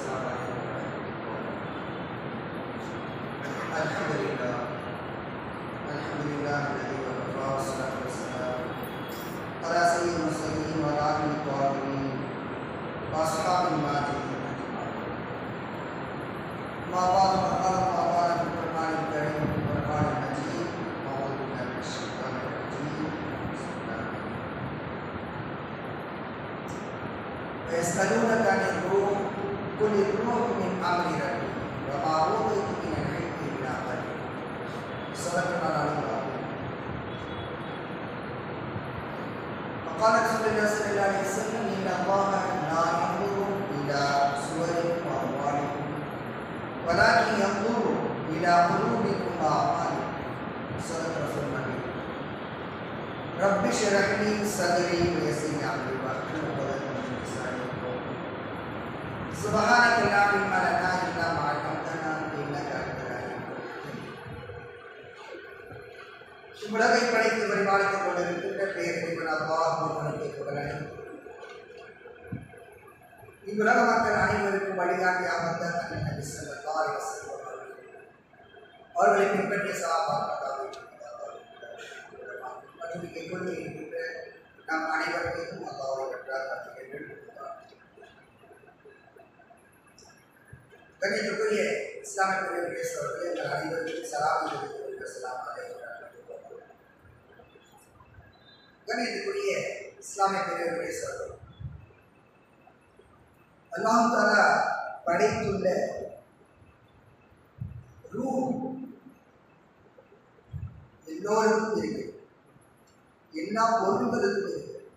Assalamu وقال رسول الله صلى الله عليه وسلم إن الله لا ينظر إلى صوركم وأموالكم ولكن ينظر إلى قلوبكم وأعمالكم صدق رسول الله رب اشرح لي صدري ويسر لي امري واحلل عقدة من لساني يفقهوا سبحانك لا علم لنا الا ما علمتنا انك انت العليم الحكيم இவ்வுலகை படைத்து பரிபாலித்துக் கொண்டிருக்கின்ற பேரின் அல்லாஹ் ஒருவனுக்கு புகழனை இவ்வுலக மக்கள் அனைவருக்கும் வழிகாட்டியாக வந்த அண்ணன் நபி ஸல்லல்லாஹு அலைஹி வஸல்லம் அவர்கள். அவர்களை பின்பற்றிய சகாபாக்கள் பணிவிக்கை கொண்டு இருக்கின்ற நம் அனைவருக்கும் அல்லாவை பெற்றார் கார்த்திகை கண்ணியத்துக்குரிய இஸ்லாமிய பிரிவு பேசுவவர்கள் எங்கள் அனைவருக்கும் சலாம் பேசலாம் கண்ணியத்துக்குரிய இஸ்லாமிய பெரியவர்களை சொல்றோம். அல்லாம் தாலா படைத்துள்ள ரூ எல்லோருக்கும் இருக்கு. எல்லா பொருள்களுக்கும் இருக்கு.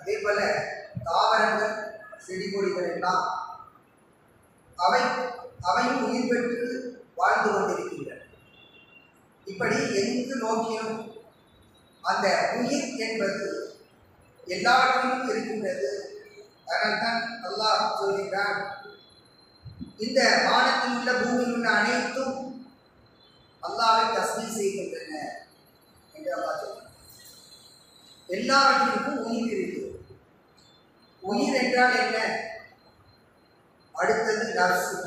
அதே போல தாவரங்கள் செடி கொடிகள் எல்லாம் அவை அவையும் உயிர் பெற்று வாழ்ந்து கொண்டிருக்கின்றன. இப்படி எங்கு நோக்கியும் அந்த உயிர் என்பது எல்லாவற்றிலும் இருக்கின்றது. அதனால்தான் அல்லாஹ் சொல்கிறான் இந்த வானத்தில் உள்ள பூமியில் உள்ள அனைத்தும் அல்லாவை தஸ்மி செய்கின்றன என்று அல்லா சொல்கிறார் எல்லாவற்றிற்கும் உயிர் இருக்கு. உயிர் என்றால் என்ன? அடுத்தது நர்சு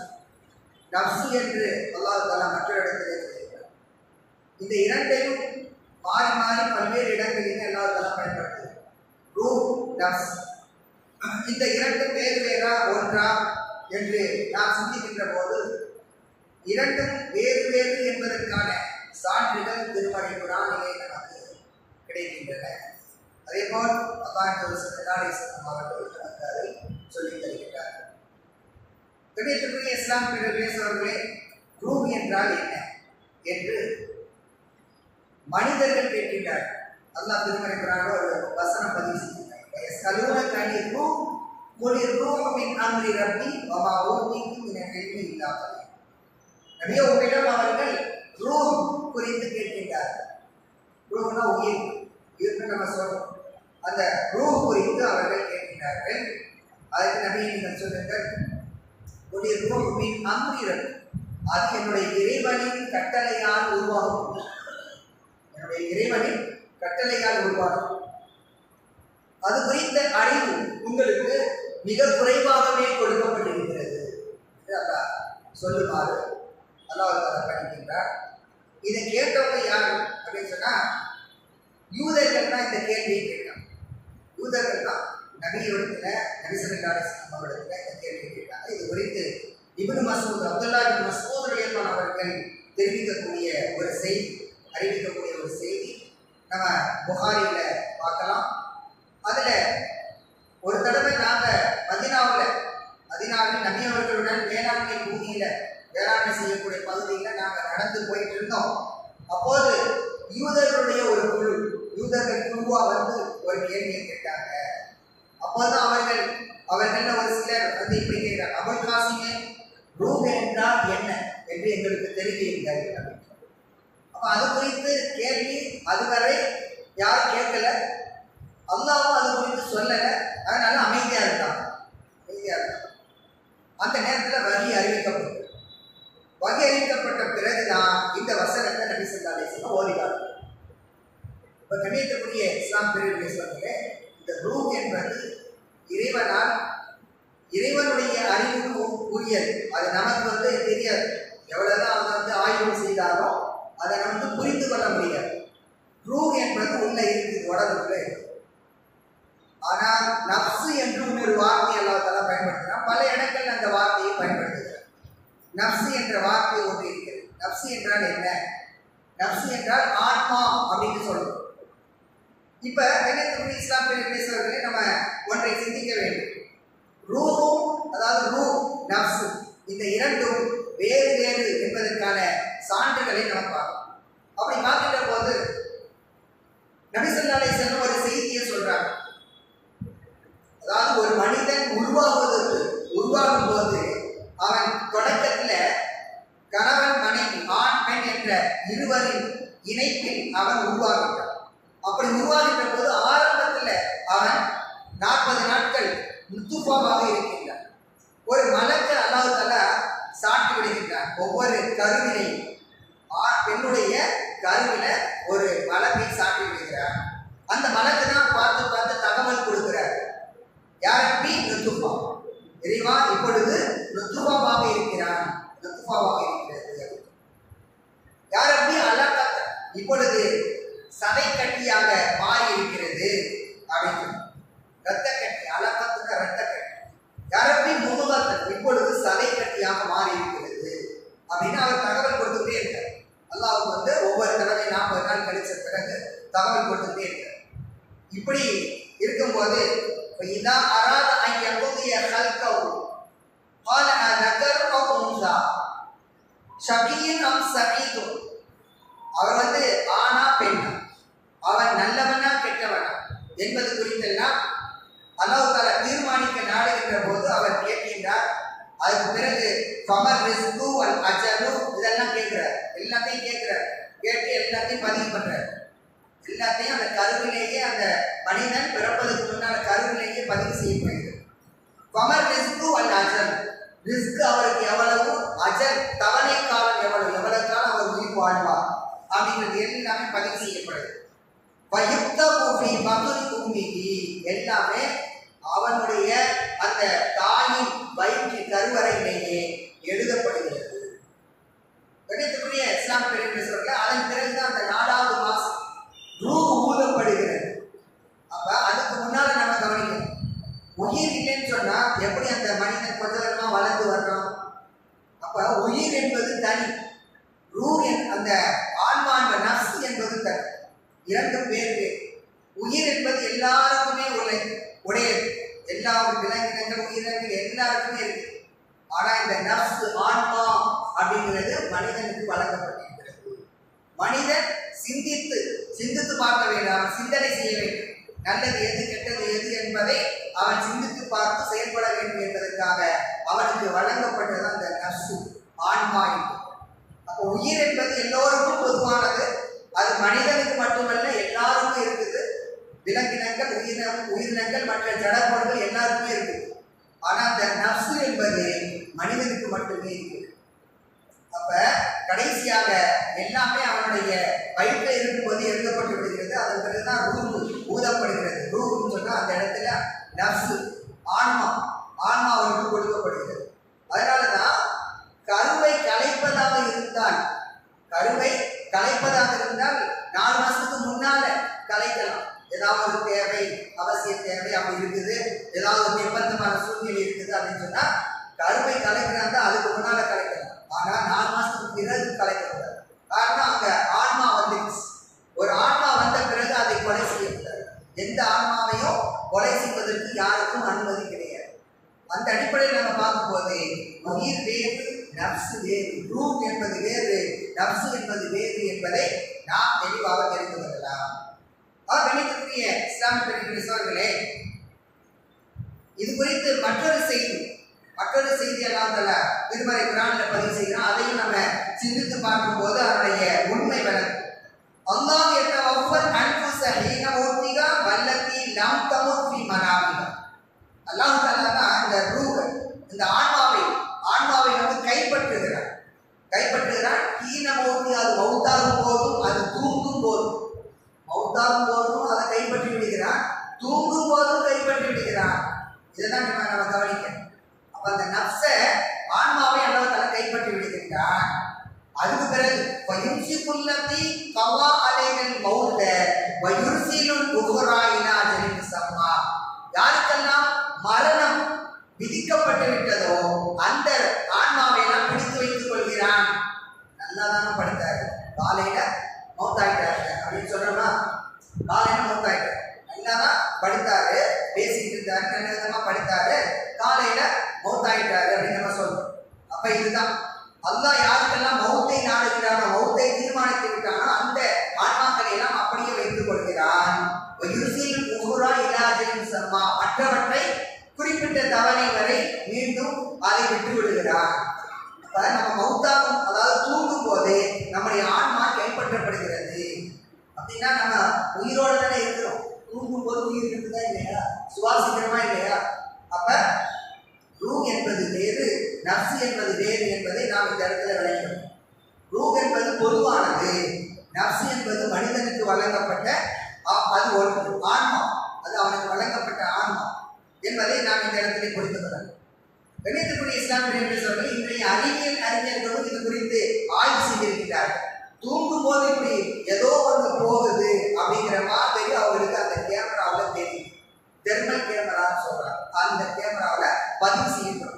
நர்சு என்று அல்லாஹ் தாலா மற்ற இடத்திலே சொல்கிறார் இந்த இரண்டையும் மாறி மாறி பல்வேறு இடங்களில் அல்லாஹ் பயன்படுது ரூ டஸ் இந்த இரண்டு வேறு வேறா ஒன்றா என்று நாம் சிந்திக்கின்ற போது இரண்டும் வேறு வேறு என்பதற்கான சான்றுகள் திருமறை குரானிலே நமக்கு கிடைக்கின்றன. அதே போல் அல்லாஹ் அவர்கள் நமக்கு தருகின்றார். கணியத்திற்குரிய இஸ்லாம் பேசுபவர்களே ரூம் என்றால் என்ன? என்று மனிதர்கள் கேட்கிறார் அல்லா திருமறை ஒரு வசனம் பதிவு செய்கிறார் கலூர ரூமின் அம்ரி ரப்பி வமா ஊத்திக்கும் கேள்வி இல்லாமல். உங்களிடம் அவர்கள் ரூம் குறித்து கேட்கின்றார் ரூம்னா உயிர். உயிர்னு நம்ம சொல்றோம் அந்த ரூம் குறித்து அவர்கள் கேட்கின்றார்கள். அதுக்கு நபியை நீங்கள் சொல்லுங்கள். ஒரு ரூமின் அம்ரிரன் அது என்னுடைய இறைவனின் கட்டளையால் உருவாகும். என்னுடைய இறைவனின் கட்டளையால் உருவாகும் அது குறித்த அறிவு உங்களுக்கு மிக குறைவாகவே கொடுக்கப்பட்டிருக்கிறது. என்று சொல்லுமாறு அல்லாஹ் படிக்கின்றார். இதை கேட்டவங்க யார் அப்படின்னு சொன்னா யூதர்கள் தான் இந்த கேள்வியை கேட்டாங்க. யூதர்கள் தான் நபியோடத்துல நபிசல்லாடி அவரிடத்துல இந்த கேள்வியை கேட்டாங்க. இது குறித்து Ibn Masud Abdullah Ibn Masud அவர்கள் தெரிவிக்கக்கூடிய ஒரு செய்தி அறிவிக்கக்கூடிய ஒரு செய்தி நம்ம புகாரில பார்க்கலாம் அதுல ஒரு தடவை நாங்க மதினாவில் மதினாவில் நபி அவர்களுடன் வேளாண்மை பூமியில வேளாண்மை செய்யக்கூடிய பகுதியில் நாங்கள் நடந்து போயிட்டு இருந்தோம் அப்போது யூதர்களுடைய ஒரு குழு யூதர்கள் குழுவா வந்து ஒரு கேள்வியை கேட்டாங்க அப்போதான் அவர்கள் அவர்கள் ஒரு சிலர் வந்து இப்படி கேட்கிறாங்க அபுல் காசிமே ரூம் என்றால் என்ன என்று எங்களுக்கு தெரிவியுங்கள் அப்படின்னு அப்ப அது குறித்து கேள்வி அதுவரை யாரும் கேட்கல அல்லாவும் அது குறித்து சொல்லல அதனால அமைதியா இருக்காங்க அமைதியா இருக்காங்க அந்த நேரத்தில் வகி அறிவிக்கப்பட்டது வகை அறிவிக்கப்பட்ட பிறகுதான் இந்த வசனத்தை நபி சொல்லா அலிஸ்லாம் ஓதினார் இப்போ கண்ணியத்துக்குரிய இஸ்லாம் பிரிவு சொல்லுங்க இந்த ரூ என்பது இறைவனால் இறைவனுடைய அறிவுக்கு உரியது. அது நமக்கு வந்து தெரியாது. எவ்வளவுதான் அதை வந்து ஆய்வு செய்தாலும் அதை நம்ம வந்து புரிந்து கொள்ள முடியாது. ரூஹ் என்பது உள்ள இருக்குது உடலுக்குள்ள இருக்கு. ஆனால் நப்சு என்று இன்னொரு வார்த்தை அல்லாத்தால பயன்படுத்தினா பல இடங்கள் அந்த வார்த்தையை பயன்படுத்துகிறார் நப்சு என்ற வார்த்தை ஒன்று இருக்கிறது. நப்சு என்றால் என்ன? நப்சு என்றால் ஆத்மா அப்படின்னு சொல்லணும் இப்ப கண்ணியத்துக்குரிய இஸ்லாம் பேசுவர்களே நம்ம ஒன்றை சிந்திக்க வேண்டும். ரூஹும் அதாவது ரூ நப்சு இந்த இரண்டும் வேறு வேறு என்பதற்கான சான்றுகளை நம்ம பார்க்கணும். அப்படி பார்க்கின்ற போது நபிசல்லாலை செல்லும் ஒரு செய்தியை இருக்கும்போது இதா அராத ஐ யகுதிய ஹல்கவு قال أذكر أو أنثى شقي أم سعيد அவர் வந்து ஆனா பெண்ணா அவன் நல்லவனா கெட்டவனா என்பது குறித்தெல்லாம் அல்லாஹ் தாலா தீர்மானிக்க நாடுகின்ற போது அவர் கேட்கின்றார் அதுக்கு பிறகு கமர் ரிஸ்கு அல் அஜலு இதெல்லாம் கேட்கிறார் எல்லாத்தையும் கேட்கிறார் கேட்டு எல்லாத்தையும் பதிவு பண்றார் எல்லாத்தையும் அந்த கருவிலேயே அந்த மனிதன் பிறப்பதற்கு முன்னால் கருவிலேயே பதிவு செய்யப்படுகிறது. கமர் ரிஸ்கு அல் அஜல். ரிஸ்க் அவருக்கு எவ்வளவு? அஜல் தவணை காலம் எவ்வளவு? எவ்வளவு காலம் அவர் உயிர் வாழ்வார்? அப்படிங்கிறது எல்லாமே பதிவு செய்யப்படுது வயுக்த பூமி பகுதி பூமிக்கு எல்லாமே அவனுடைய அந்த தாயின் வயிற்று கருவறையிலேயே எழுதப்படுகிறது. கணித்துக்குரிய இஸ்லாம் பெரிய அதன் பிறகுதான் அந்த நாலாவது மாசம் ரூ ஊதப்படுகிறது அப்ப அதுக்கு முன்னால நம்ம கவனிக்கணும் உயிர் இல்லைன்னு சொன்னா எப்படி அந்த மனிதன் கொஞ்ச கொஞ்சமா வளர்ந்து வர்றான் அப்ப உயிர் என்பது தனி ரூ அந்த ஆன்மா என்ற என்பது தனி இரண்டு பேர் உயிர் என்பது எல்லாருக்குமே உள்ள உடையது. எல்லா விலங்கினங்கள் உயிரினங்கள் எல்லாருக்குமே இருக்கு. ஆனா இந்த நப்சு ஆன்மா அப்படிங்கிறது மனிதனுக்கு வழங்கப்பட்டிருக்கிறது. மனிதன் சிந்தித்து சிந்தித்து பார்க்க வேண்டும். சிந்தனை செய்ய வேண்டும். நல்லது எது கெட்டது எது என்பதை அவன் சிந்தித்து பார்த்து செயல்பட வேண்டும் என்பதற்காக அவனுக்கு வழங்கப்பட்டது அந்த நர்சு ஆன்மா உயிர் என்பது எல்லோருக்கும் பொதுவானது. அது மனிதனுக்கு மட்டுமல்ல எல்லாருக்கும் இருக்குது. விலங்கினங்கள் உயிரின உயிரினங்கள் மற்ற ஜடப்பொருள்கள் எல்லாருக்குமே இருக்குது ஆனால் அந்த நப்சு என்பது மனிதனுக்கு மட்டுமே இருக்குது. அப்ப கடைசியாக எல்லாமே அவனுடைய வயிற்றில் இருக்கும்போது எழுதப்பட்டு விடுகிறது. அதன் பிறகுதான் ரூ ஊதப்படுகிறது. ரூன்னு சொன்னா அந்த இடத்துல நப்சு ஆன்மா ஆன்மா அவனுக்கு கொடுக்கப்படுகிறது. அதனாலதான் கருவை கல கருவை கலைப்பதாக இருந்தால் நாலு மாசத்துக்கு முன்னால கலைக்கலாம். ஏதாவது ஒரு தேவை அவசிய தேவை அப்படி இருக்குது. ஏதாவது ஒரு நிர்பந்தமான சூழ்நிலை இருக்குது அப்படின்னு சொன்னா கருவை கலைக்கிறாங்க அதுக்கு முன்னால கலைக்கலாம் ஆனா நாலு மாசத்துக்கு பிறகு கலைக்கக்கூடாது காரணம் அங்க ஆன்மா வந்துருச்சு ஒரு ஆன்மா வந்த பிறகு அதை கொலை செய்யக்கூடாது எந்த ஆன்மாவையும் கொலை செய்வதற்கு யாருக்கும் அனுமதி கிடையாது அந்த அடிப்படையில் நம்ம பார்க்கும்போது உயிர் வேறு நப்சு வேறு ரூட் என்பது வேறு நப்சு என்பது வேறு என்பதை நாம் தெளிவாக தெரிந்து கொள்ளலாம் ஆக கணிதத்துக்குரிய இஸ்லாமிய பெரிய சோழர்களே இது குறித்து மற்றொரு செய்தி மற்றொரு செய்தி எல்லாம் தல திருமறை குரான்ல பதிவு செய்கிறோம் அதையும் நம்ம சிந்தித்து பார்க்கும்போது அதனுடைய உண்மை விளங்கும் அல்லாஹ் எத்தவஃபல் அன்ஃபுஸ ஹீன மௌத்திகா வல்லத்தி லம் தமுத் ஃபி மனாமிகா அல்லாஹ் தஆலா தான் இந்த ரூஹ் இந்த ஆன்மாவை ஆன்மாவை வந்து கைப்பற்றுகிறார் கைப்பற்றுகிறார் ஹீன மௌத்தி அது மௌத்தாகும் போதும் அது தூங்கும் போதும் மௌத்தாகும் போதும் அதை கைப்பற்றி விடுகிறான் தூங்கும் போதும் கைப்பற்றி விடுகிறான் இதுதான் நம்ம நம்ம கவனிக்கணும் வயுர்சிகுல்லதி கவா அலைகள் மௌத்த வயுர்சிலுல் உஹ்ரா இலா அஜலின் முஸம்மா யாருக்கெல்லாம் மரணம் விதிக்கப்பட்டு விட்டதோ அந்த ஆன்மாவை எல்லாம் பிடித்து வைத்துக் கொள்கிறான் நல்லா தானே படித்தாரு காலையில மௌத்தாயிட்டாரு அப்படின்னு சொல்றோமா காலையில மௌத்தாயிட்டாரு நல்லா தான் படித்தாரு பேசிக்கிட்டு இருந்தாரு நல்ல விதமா படித்தாரு காலையில மௌத்தாயிட்டாரு அப்படின்னு நம்ம சொல்றோம் அப்ப இதுதான் அல்லாஹ் யாருக்கெல்லாம் மௌத்தை நாடுகிறானோ மௌத்தை தீர்மானித்து விட்டானோ அந்த ஆன்மாக்களை எல்லாம் அப்படியே வைத்துக் கொள்கிறான் யுர்சில் உஹுரா சம்மா. மற்றவற்றை குறிப்பிட்ட தவணை வரை மீண்டும் அதை விட்டு விடுகிறார் அப்ப நம்ம மௌத்தாகும் அதாவது தூங்கும் போது நம்முடைய ஆன்மா கைப்பற்றப்படுகிறது அப்படின்னா நம்ம உயிரோட தானே இருக்கிறோம். தூங்கும் போது உயிர் இருக்குதா இல்லையா? சுவாசிக்கிறமா இல்லையா? அப்ப ரூ என்பது வேறு நர்சு என்பது வேறு என்பதை நாம் இந்த இடத்துல விளக்கணும். ரூ என்பது பொதுவானது நர்சு என்பது மனிதனுக்கு வழங்கப்பட்ட அது ஒன்று ஆன்மா. அது அவனுக்கு வழங்கப்பட்ட ஆன்மா என்பதை நாம் இந்த இடத்திலே புரிந்து கொள்ளலாம் கணிதக்கூடிய இஸ்லாமிய சொல்றது இன்றைய அறிவியல் அறிஞர்களும் இது குறித்து ஆய்வு செய்திருக்கிறார்கள் தூங்கும் போது இப்படி ஏதோ ஒன்று போகுது அப்படிங்கிற மாதிரி அவங்களுக்கு அந்த கேமராவில் தெரியும். தெர்மல் கேமரான்னு சொல்றாங்க. அந்த கேமராவில் பதிவு செய்யப்படும்.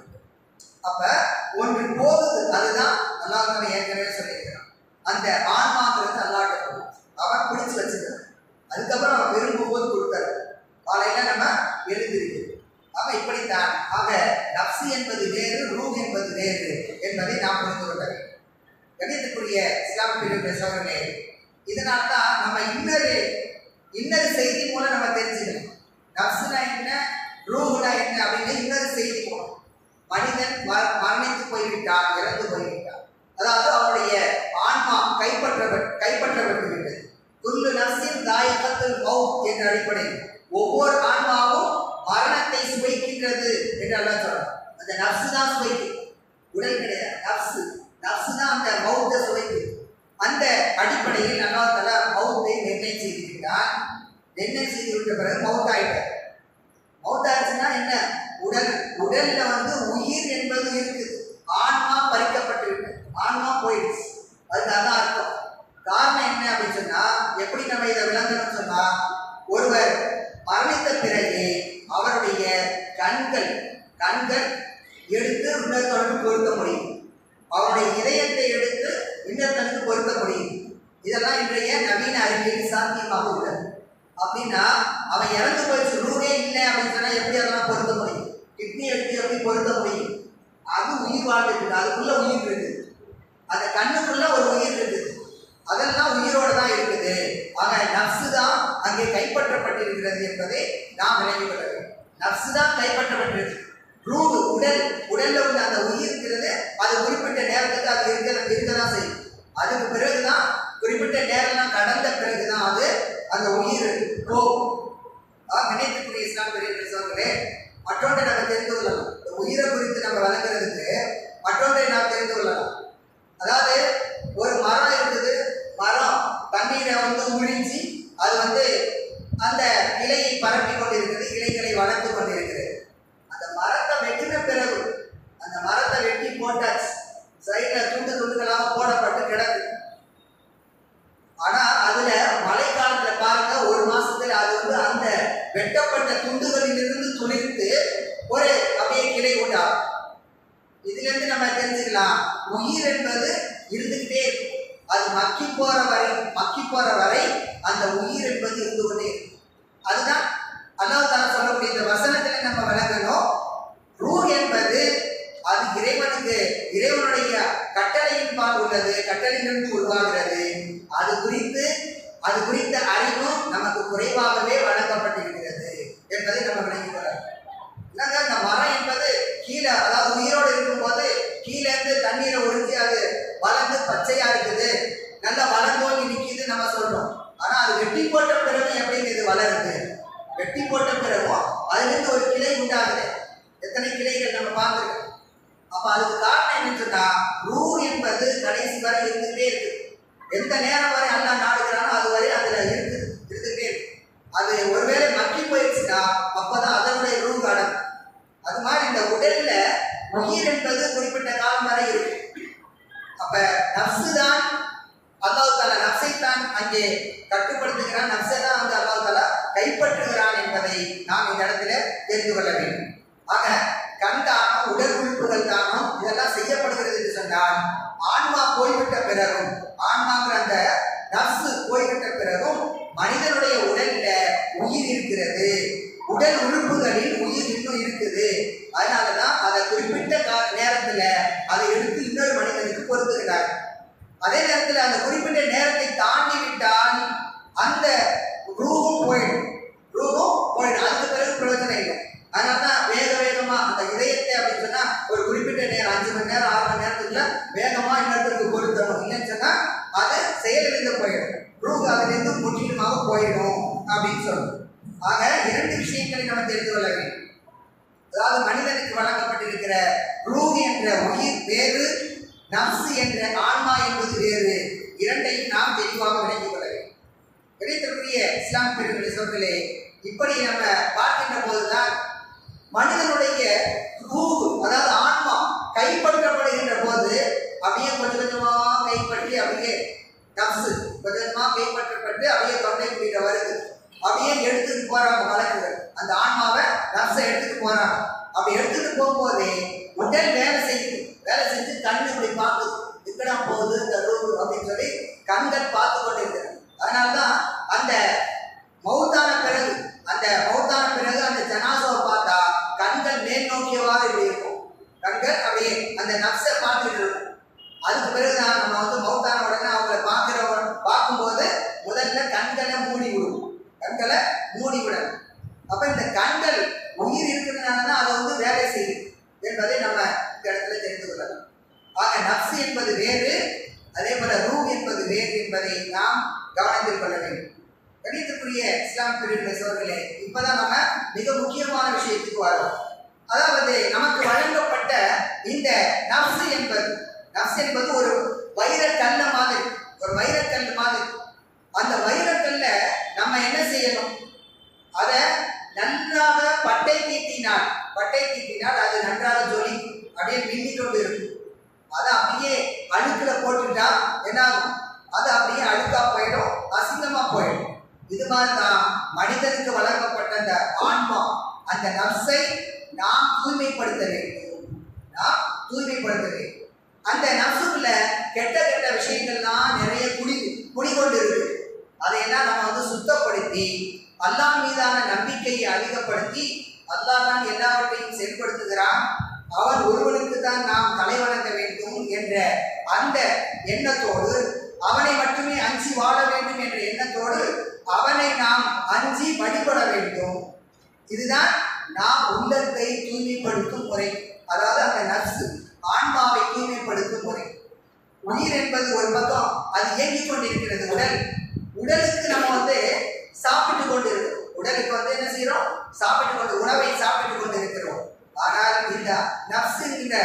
அப்ப ஒன்று போகுது அதுதான் அல்லாஹ் நம்ம ஏற்கனவே சொல்லியிருக்கிறான். அந்த ஆன்மாங்கிறது அல்லாட்ட அவன் பிடிச்சு வச்சிருக்கான் அதுக்கப்புறம் அவன் விரும்பும் போது கொடுத்தாரு காலையில நம்ம எழுந்திருக்கிறோம். ஆக இப்படித்தான் ஆக நப்சு என்பது வேறு ரூஹ் என்பது வேறு என்பதை நாம் புரிந்து கொள்ள வேண்டும். கணிதத்துக்குரிய இஸ்லாம் பிரிவு சோழர்களே இதனால் தான் நம்ம இன்னொரு இன்னொரு செய்தி மூலம் நம்ம தெரிஞ்சுக்கணும். நப்சுனா என்ன ரூஹுனா என்ன அப்படின்னு இன்னொரு செய்தி மூலம். மனிதன் மரணித்து போய்விட்டான் இறந்து போய்விட்டான். அதாவது அவருடைய ஆன்மா கைப்பற்ற கைப்பற்றப்பட்டு விட்டது குல்லு நப்சின் தாயகத்தில் மவுத் என்ற அடிப்படையில். ஒவ்வொரு ஆன்மாவும் மரணத்தை சுவைக்கின்றது என்று அல்லா சொல்றான். அந்த நப்சு தான் சுவைக்கு. உடல் கிடையாது. நப்சு நப்சு தான் அந்த மௌத்த சுவைக்கு. அந்த அடிப்படையில் அல்லா தலா மௌத்தை நிர்ணயம் செய்திருக்கிறான். நிர்ணயம் செய்து விட்ட பிறகு மவுத் ஆயிட்டார் மவுத் ஆச்சுன்னா என்ன? உடல். உடல்ல வந்து உயிர் என்பது இருக்குது. ஆன்மா பறிக்கப்பட்டு விட்டது ஆன்மா போயிடுச்சு. அதுக்கு அதான் அர்த்தம் காரணம் என்ன அப்படின்னு சொன்னா எப்படி நம்ம இதை விளங்கணும்னு சொன்னா ஒருவர் மரணித்த பிறகு அவருடைய கண்கள் கண்கள் எடுத்து இன்னொருத்தனுக்கு பொருத்த முடியும். அவருடைய இதயத்தை எடுத்து இன்னத்தனுக்கு பொருத்த முடியும். இதெல்லாம் இன்றைய நவீன அறிவியல் சாத்தியமாக உள்ளது. அப்படின்னா அவன் இறந்து போயிடுச்சு ரூடே இல்லை அப்படின்னு சொன்னா எப்படி அதெல்லாம் பொருத்த முடியும்? கிட்னி எடுத்து எப்படி பொருத்த முடியும்? அது உயிர் வாழ்ந்துட்டு இருக்கு. அதுக்குள்ள உயிர் இருக்குது. அந்த கண்ணுக்குள்ள ஒரு உயிர் இருக்குது. அதெல்லாம் உயிரோடு தான் இருக்குது. ஆக நப்சு தான் அங்கே கைப்பற்றப்பட்டிருக்கிறது என்பதை நாம் விளங்கிக் கொள்ள வேண்டும். நப்சு தான் கைப்பற்றப்பட்டிருக்கு. ரூடு உடல் உடல்ல உள்ள அந்த உயிர் இருக்கிறது அது குறிப்பிட்ட நேரத்துக்கு அது இருக்க இருக்கதான் செய்யும். அதுக்கு பிறகுதான் குறிப்பிட்ட நேரம்லாம் கடந்த பிறகுதான் அது அந்த உயிர் போகும். நினைத்துக்குரிய இஸ்லாம் பெரிய சோழர்களே மற்றொன்றை நம்ம தெரிந்து கொள்ளலாம். உயிரை குறித்து நம்ம வழங்குறதுக்கு மற்றொன்றை நாம் தெரிந்து கொள்ளலாம். அதாவது ஒரு மரம் இருக்குது மரம் தண்ணீரை வந்து உறிஞ்சி அது வந்து அந்த இலையை பரப்பி கொண்டிருக்கிறது இலைகளை வளர்த்து கொண்டிருக்கிறது. அந்த மரத்தை வெட்டின பிறகு அந்த மரத்தை வெட்டி போட்டாச்சு. சைடில் துண்டு துண்டுகளாக போடப்பட்டு கிடக்கு. ஆனா அதுல மழைக்காலத்தில் காலத்துல பாருங்க ஒரு மாசத்துல அது வந்து அந்த வெட்டப்பட்ட துண்டுகளிலிருந்து துளிர்த்து ஒரு அப்படியே கிளை உண்டாகும். இதுல இருந்து நம்ம தெரிஞ்சுக்கலாம் உயிர் என்பது இருந்து அது மக்கி போற வரை மக்கி போற வரை அந்த உயிர் என்பது இருந்து கொண்டே அதுதான் அல்லாஹ் தான் சொல்லக்கூடிய இந்த வசனத்துல நம்ம விளங்கணும் ரூ என்பது அது இறைவனுக்கு இறைவனுடைய கட்டளையின் பால் உள்ளது கட்டளையிலிருந்து உருவாகிறது. அது குறித்து அது குறித்து அறிவும் நமக்கு குறைவாகவே வழங்கப்பட்டிருக்கிறது என்பதை நம்ம விளங்கிக் கொள்ளலாம் என்னங்க இந்த மரம் என்பது கீழே அதாவது உயிரோடு இருக்கும்போது கீழே இருந்து தண்ணீரை உறிஞ்சி அது வளர்ந்து பச்சையா இருக்குது நல்லா வளர்ந்தோங்கி நிற்கிது நம்ம சொல்றோம் ஆனா அது வெட்டி போட்ட பிறகு எப்படிங்க இது வளருது வெட்டி போட்ட பிறகும் அதிலிருந்து ஒரு கிளை உண்டாகுது எத்தனை கிளைகள் நம்ம பார்த்துருக்கோம் அப்ப அதுக்கு காரணம் என்னன்னு சொன்னா ரூ என்பது கடைசி வரை இருந்துகிட்டே இருக்கு. எந்த நேரம் வரை அண்ணா நாடுகிறானோ அது வரை அதுல இருக்குது இருந்துகிட்டே இருக்கு. அது ஒருவேளை மக்கி போயிடுச்சுன்னா அப்பதான் அதனுடைய ரூ அடங்கும் அது மாதிரி இந்த உடல்ல உயிர் என்பது குறிப்பிட்ட காலம் வரை இருக்கு. அப்ப நப்சு தான் தான் அங்கே கட்டுப்படுத்துகிறான். நப்சை தான் வந்து அல்லாஹு தாலா கைப்பற்றுகிறான் என்பதை நாம் இந்த இடத்துல தெரிந்து கொள்ள வேண்டும். ஆக கண் தானம் உடல் உறுப்புகள் தானம் இதெல்லாம் செய்யப்படுகிறது என்று சொன்னால் ஆன்மா போய்விட்ட பிறகும் ஆன்மாங்கிற அந்த நர்ஸு போய்விட்ட பிறகும் மனிதனுடைய உடல்ல உயிர் இருக்கிறது. உடல் உறுப்புகளில் உயிர் இன்னும் இருக்குது. அதனாலதான் அதை குறிப்பிட்ட கா- நேரத்துல அதை எடுத்து இன்னொரு மனிதனுக்கு பொருத்துகிறார். அதே நேரத்தில் அந்த குறிப்பிட்ட நேரத்தை தாண்டி விட்டால் அந்த ரூபம் போயிடும். ரூபம் அந்த நப்சை நாம் தூய்மைப்படுத்த வேண்டும். நாம் தூய்மைப்படுத்த வேண்டும். அந்த நப்சுக்குள்ள கெட்ட கெட்ட விஷயங்கள்லாம் நிறைய குடி குடிகொண்டு இருக்கு அதையெல்லாம் நம்ம வந்து சுத்தப்படுத்தி அல்லாஹ் மீதான நம்பிக்கையை அதிகப்படுத்தி அல்லாஹ் தான் எல்லாவற்றையும் செயல்படுத்துகிறான். அவன் ஒருவனுக்கு தான் நாம் தலைவணங்க வேண்டும் என்ற அந்த எண்ணத்தோடு அவனை மட்டுமே அஞ்சி வாழ வேண்டும் என்ற எண்ணத்தோடு அவனை நாம் அஞ்சி வழிபட வேண்டும். இதுதான் நாம் உள்ளத்தை தூய்மைப்படுத்தும் முறை அதாவது அந்த நர்சு ஆன்மாவை தூய்மைப்படுத்தும் முறை. உயிர் என்பது ஒரு பக்கம் அது இயங்கிக் கொண்டிருக்கிறது உடல். உடலுக்கு நம்ம வந்து சாப்பிட்டு கொண்டு இருக்கிறோம் உடலுக்கு வந்து என்ன செய்யறோம் சாப்பிட்டு கொண்டு உணவை சாப்பிட்டு கொண்டு இருக்கிறோம் ஆனால் இந்த நப்சு என்கிற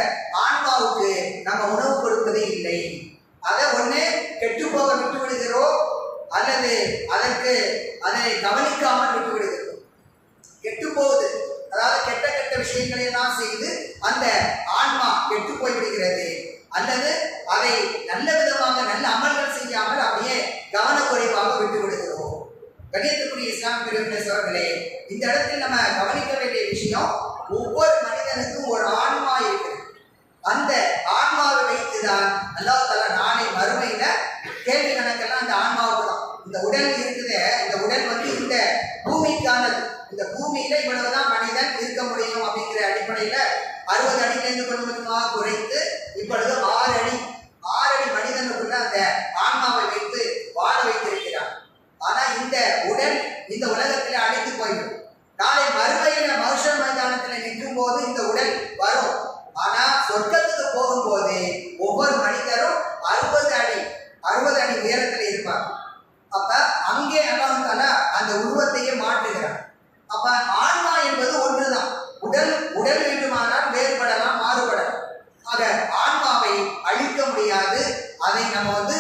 ஆன்மாவுக்கு நம்ம உணவு கொடுப்பதே இல்லை. அதை ஒண்ணு கெட்டு போக விட்டு விடுகிறோம் அல்லது அதற்கு அதை கவனிக்காமல் விட்டு விடுகிறோம் கெட்டு போகுது அதாவது கெட்ட கெட்ட விஷயங்களை எல்லாம் செய்து அந்த ஆன்மா கெட்டு போய்விடுகிறது அல்லது அதை நல்ல விதமாக நல்ல அமல்கள் செய்யாமல் அப்படியே கவனக்குறைவாக விட்டு விடுகிறோம் கணியத்துக்குரிய இஸ்லாம் பெருமை சோழர்களே இந்த இடத்தில் நம்ம கவனிக்க வேண்டிய விஷயம் ஒவ்வொரு மனிதனுக்கும் ஒரு ஆன்மா இருக்குது அந்த ஆன்மாவை வைத்துதான் அல்லாஹ் தலா நாளை மறுமையில கேள்வி கணக்கெல்லாம் அந்த ஆன்மாவுக்கு தான் இந்த உடல் இருக்குது இந்த உடல் வந்து இந்த பூமிக்கானது இந்த பூமியில இவ்வளவுதான் மனிதன் இருக்க முடியும் அப்படிங்கிற அடிப்படையில அறுபது அடியிலிருந்து கொஞ்சம் கொஞ்சமாக குறைத்து இப்பொழுது ஆறு அடி ஆறு அடி மனிதனுக்குள்ள அந்த ஆன்மாவை வைத்து வாழ வைத்திருக்கிறார் ஆனா இந்த உடல் இந்த உலகத்திலே அழித்து போய்விடும் நாளை மறுமையில மனுஷன் மைதானத்தில் நிற்கும் போது இந்த உடல் வரும் ஆனா சொர்க்கத்துக்கு போகும்போது ஒவ்வொரு மனிதரும் அறுபது அடி அறுபது அடி உயரத்தில் இருப்பாங்க அப்ப அங்கே அல்லாஹால அந்த உருவத்தையே மாற்றுகிறார் அப்ப ஆன்மா என்பது ஒன்றுதான் உடல் உடல் வேண்டுமானால் வேறுபடலாம் மாறுபடலாம் ஆக ஆன்மாவை அழிக்க முடியாது அதை நம்ம வந்து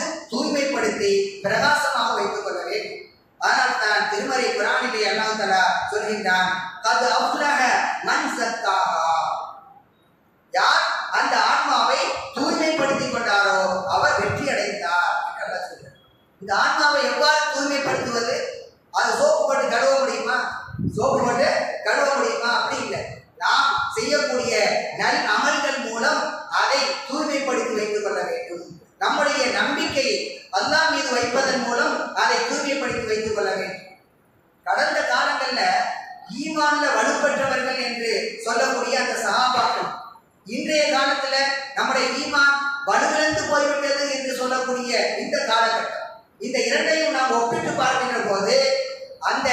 என்பதை பிரகாசமாக வைத்துக் கொள்ள வேண்டும். ஆனால் தான் திருமறை குரானிலே அல்லாஹ் தலா சொல்கின்றான் அது அஃப்லஹ மண் சத்தாக யார் அந்த ஆன்மாவை தூய்மைப்படுத்திக் கொண்டாரோ அவர் வெற்றி அடைந்தார் என்று அல்லாஹ் இந்த ஆன்மாவை எவ்வாறு தூய்மைப்படுத்துவது? அது சோப்பு போட்டு கழுவ முடியுமா? சோப்பு போட்டு கழுவ முடியுமா? அப்படி இல்லை. நாம் செய்யக்கூடிய நல் அமல்கள் மூலம் அதை தூய்மைப்படுத்தி வைத்துக் கொள்ள வேண்டும். நம்முடைய நம்பிக்கை அல்லாஹ் மீது வைப்பதன் மூலம் அதை தூய்மைப்படுத்தி வைத்துக் கொள்ள வேண்டும். கடந்த காலங்கள்ல ஈமான்ல வலுப்பெற்றவர்கள் என்று சொல்லக்கூடிய அந்த சகாபாக்கள் இன்றைய காலத்துல நம்முடைய ஈமான் வலுவிழந்து போய்விட்டது என்று சொல்லக்கூடிய இந்த காலகட்டம். இந்த இரண்டையும் நாம் ஒப்பிட்டு பார்க்கின்ற போது அந்த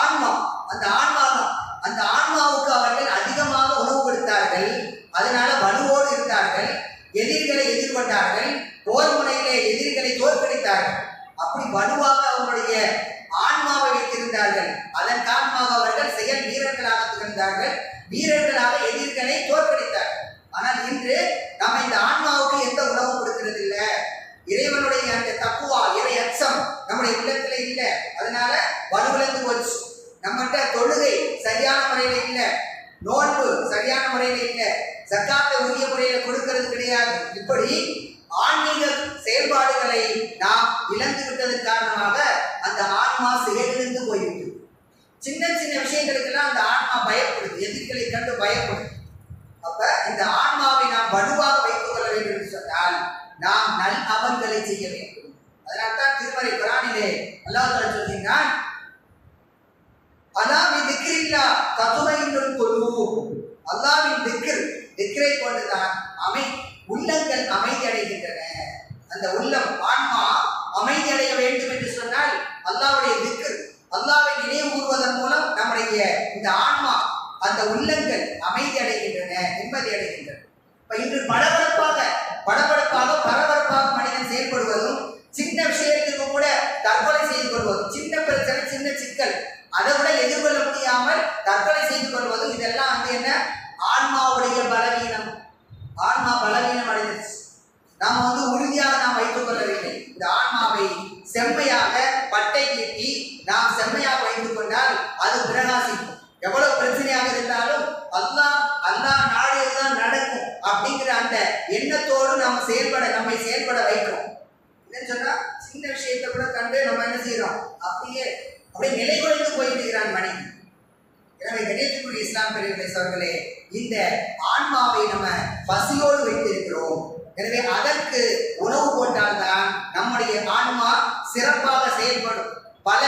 ஆன்மா அந்த ஆன்மாவும் அந்த ஆன்மாவுக்கு அவர்கள் அதிகமாக உணவு கொடுத்தார்கள் அதனால வலுவோடு இருந்தார்கள் எதிரிகளை எதிர்கொண்டார்கள் போர் முனையிலே எதிரிகளை தோற்கடித்தார்கள் அப்படி வலுவாக அவங்களுடைய ஆன்மாவை வைத்திருந்தார்கள் அதன் காரணமாக அவர்கள் செயல் வீரர்களாக திகழ்ந்தார்கள் வீரர்களாக எதிர்களை தோற்கடித்தார்கள் ஆனால் இன்று நம்ம இந்த ஆன்மாவுக்கு எந்த உணவும் கொடுக்கிறது இல்ல இறைவனுடைய அந்த தப்புவா இறை அச்சம் நம்முடைய உள்ளத்துல இல்ல அதனால வலுவிழந்து போச்சு நம்மகிட்ட தொழுகை சரியான முறையில இல்ல நோன்பு சரியான முறையில இல்ல சக்காத்தை உரிய முறையில கொடுக்கிறது கிடையாது இப்படி ஆன்மீக செயல்பாடுகளை நாம் இழந்து விட்டதன் காரணமாக அந்த ஆன்மா செயலிழந்து போய்விட்டது சின்ன சின்ன விஷயங்களுக்கெல்லாம் அந்த ஆன்மா பயப்படுது எதிர்களை கண்டு பயப்படுது அப்ப இந்த ஆன்மாவை நாம் வலுவாக வைத்துக் கொள்ள வேண்டும் என்று சொன்னால் நாம் நல் அமல்களை செய்ய வேண்டும். அதனால்தான் திருமலை குரானிலே அல்லாஹ் சொல்கிறான் அல்லாவின் திக்கிரில்லா தத்துமையினுள் கொள்வோம் அல்லாவின் திக்கிர் திக்கிரை கொண்டுதான் அமை உள்ளங்கள் அமைதி அடைகின்றன அந்த உள்ளம் ஆன்மா அமைதி அடைய வேண்டும் என்று சொன்னால் அல்லாவுடைய திக்கிர் அல்லாவை நினைவு கூறுவதன் மூலம் நம்முடைய இந்த ஆன்மா அந்த உள்ளங்கள் அமைதி அடைகின்றன நிம்மதி அடைகின்றன இன்று படபடப்பாக படபடப்பாக பரபரப்பாக மனிதன் செயல்படுவதும் சின்ன விஷயத்துக்கு கூட தற்கொலை செய்து கொள்வதும் சின்ன பிரச்சனை சின்ன சிக்கல் அதை கூட எதிர்கொள்ள முடியாமல் தற்கொலை செய்து கொள்வதும் இதெல்லாம் வந்து என்ன? ஆன்மாவுடைய பலவீனம். ஆன்மா பலவீனம் அடைந்தது நாம் வந்து உறுதியாக நாம் வைத்துக் கொள்ளவில்லை. இந்த ஆன்மாவை செம்மையாக பட்டை கீட்டி நாம் செம்மையாக வைத்துக் கொண்டால் அது பிரகாசிக்கும் எவ்வளவு பிரச்சனையாக இருந்தாலும் அல்லாஹ் அல்லாஹ் நாடியதுதான் நடக்கும் அப்படிங்கிற அந்த எண்ணத்தோடு நாம் செயல்பட நம்மை செயல்பட வைக்கிறோம் என்னன்னு சொன்னா சின்ன விஷயத்தை கூட கண்டு நம்ம என்ன செய்யறோம்? அப்படியே அப்படியே நிலை குறைந்து போயிட்டு இருக்கிறான் மனிதன். எனவே கணேசக்குரிய இஸ்லாம் பெரியவர்களே அவர்களே இந்த ஆன்மாவை நம்ம பசியோடு வைத்திருக்கிறோம். எனவே அதற்கு உணவு போட்டால்தான் நம்முடைய ஆன்மா சிறப்பாக செயல்படும். பல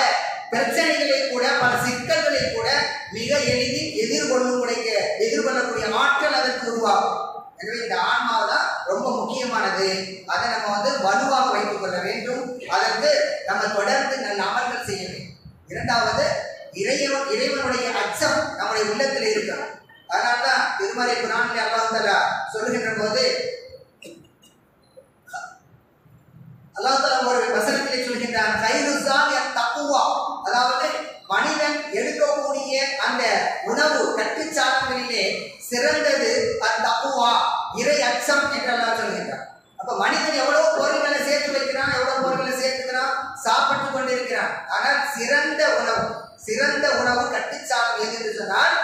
பிரச்சனைகள் கூட பல சிக்கல்களை கூட மிக எளிதில் எதிர்கொள்ளக்கூடிய எதிர்கொள்ளக்கூடிய ஆற்றல் அதற்கு உருவாகும் எனவே இந்த ஆன்மாவை தான் ரொம்ப முக்கியமானது அதை நம்ம வந்து வலுவாக வைத்துக் கொள்ள வேண்டும் அதற்கு நம்ம தொடர்ந்து நல்ல அமல்கள் செய்ய வேண்டும் இரண்டாவது இறைவன் இறைவனுடைய அச்சம் நம்முடைய உள்ளத்தில் இருக்கணும். அதனால்தான் திருமறை குரானில் அல்லாஹ் தஆலா சொல்லுகின்ற போது அல்லாஹ் ஒரு வசனத்திலே சொல்கின்றான் கைதுசான் என் தப்புவா. அதாவது மனிதன் எடுக்கக்கூடிய அந்த உணவு கட்டுச்சாட்டுகளிலே சிறந்தது அந்த தப்புவா இறை அச்சம் என்று அல்லாஹ் சொல்கின்றான். அப்ப மனிதன் எவ்வளவு பொருள்களை சேர்த்து வைக்கிறான் எவ்வளவு பொருள்களை சேர்த்துக்கிறான் சாப்பிட்டு கொண்டிருக்கிறான். ஆனால் சிறந்த உணவு சிறந்த உணவு கட்டுச்சாதம் எது என்று சொன்னால்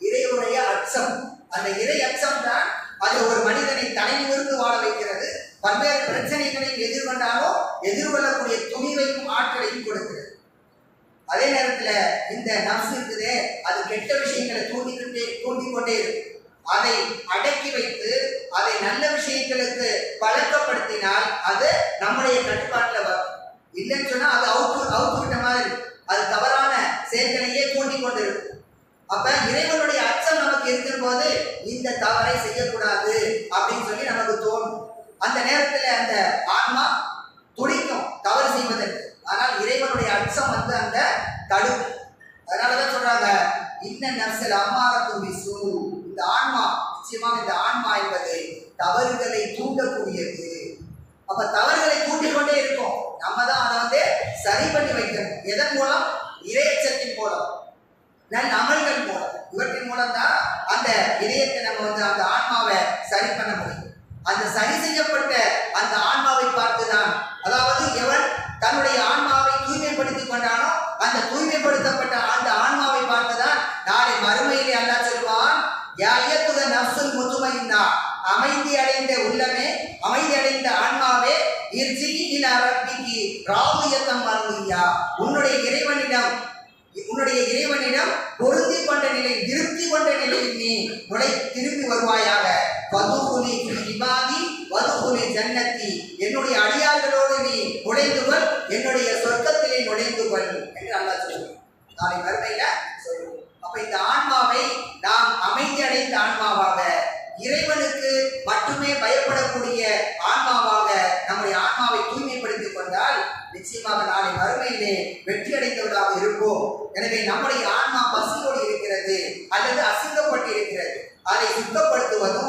இறைவனுடைய அச்சம். அந்த இறை அச்சம் தான் அது ஒரு மனிதனை தலை நிமிர்ந்து வாழ வைக்கிறது. பல்வேறு பிரச்சனைகளை எதிர்கொண்டாலும் எதிர்கொள்ளக்கூடிய துணிவையும் ஆற்றலையும் கொடுக்கிறது. அதே நேரத்துல இந்த நம்சு இருக்குதே அது கெட்ட விஷயங்களை தூண்டிக்கிட்டே தூண்டிக்கொண்டே கொண்டே இருக்கும். அதை அடக்கி வைத்து அதை நல்ல விஷயங்களுக்கு பழக்கப்படுத்தினால் அது நம்முடைய கட்டுப்பாட்டில் இல்லைன்னு சொன்னா அது அவுத்து அவுத்து விட்ட மாதிரி. அது தவறான செயல்களையே கொண்டு கொண்டிருக்கும். அப்ப இறைவனுடைய அச்சம் நமக்கு இருக்கும் போது இந்த தவறை செய்யக்கூடாது அப்படின்னு சொல்லி நமக்கு தோணும் அந்த நேரத்துல அந்த ஆன்மா துடிக்கும் தவறு செய்வதற்கு ஆனால் இறைவனுடைய அச்சம் வந்து அந்த தடுக்கும் அதனாலதான் சொல்றாங்க இன்ன நர்சல் அம்மாரத்தும் விசு இந்த ஆன்மா நிச்சயமாக இந்த ஆன்மா என்பது தவறுகளை தூண்டக்கூடியது அப்ப தவறுகளை தூண்டிக் கொண்டே இருக்கும் நம்ம தான் அதை வந்து சரி பண்ணி வைக்கணும் எதன் மூலம் இறையச்சத்தின் மூலம் நல்ல அமல்கள் மூலம் இவற்றின் மூலம் தான் அந்த இதயத்தை நம்ம வந்து அந்த ஆன்மாவை சரி பண்ண முடியும் அந்த சரி செய்யப்பட்ட அந்த ஆன்மாவை பார்த்துதான். அதாவது எவன் தன்னுடைய ஆன்மாவை தூய்மைப்படுத்திக் கொண்டானோ அந்த தூய்மைப்படுத்தப்பட்ட அந்த ஆன்மாவை பார்த்துதான் நாளை மறுமையிலே அல்லா சொல்வான் யா நப்சுல் முத்துமையின்னா அமைதி அடைந்த உள்ளமே அமைதி அடைந்த ஆன்மாவே இர்ஜி இலா ரப்பிக்கு ராவுயத்தம் மருமையா உன்னுடைய இறைவனிடம் உன்னுடைய இறைவனிடம் பொருந்தி கொண்ட நிலை திருப்தி கொண்ட நிலையில் நீ உடை திரும்பி வருவாயாக. வதுகுலி இபாதி வதுகுலி ஜன்னத்தி. என்னுடைய அடியார்களோடு நீ நுழைந்து கொள் என்னுடைய சொர்க்கத்திலே நுழைந்து கொள் என்று அல்லாஹ் சொல்லுவோம் நாளை மறுமையில சொல்லுவோம். அப்ப இந்த ஆன்மாவை நாம் அமைதி அடைந்த ஆன்மாவாக இறைவனுக்கு மட்டுமே பயப்படக்கூடிய ஆன்மாவாக நம்முடைய ஆன்மாவை தூய்மைப்படுத்திக் கொண்டால் நிச்சயமாக நாளை வறுமையிலே வெற்றி அடைந்தவர்களாக இருப்போம். எனவே நம்முடைய ஆன்மா பசியோடு இருக்கிறது அல்லது அசிங்கப்பட்டு இருக்கிறது. அதை சுத்தப்படுத்துவதும்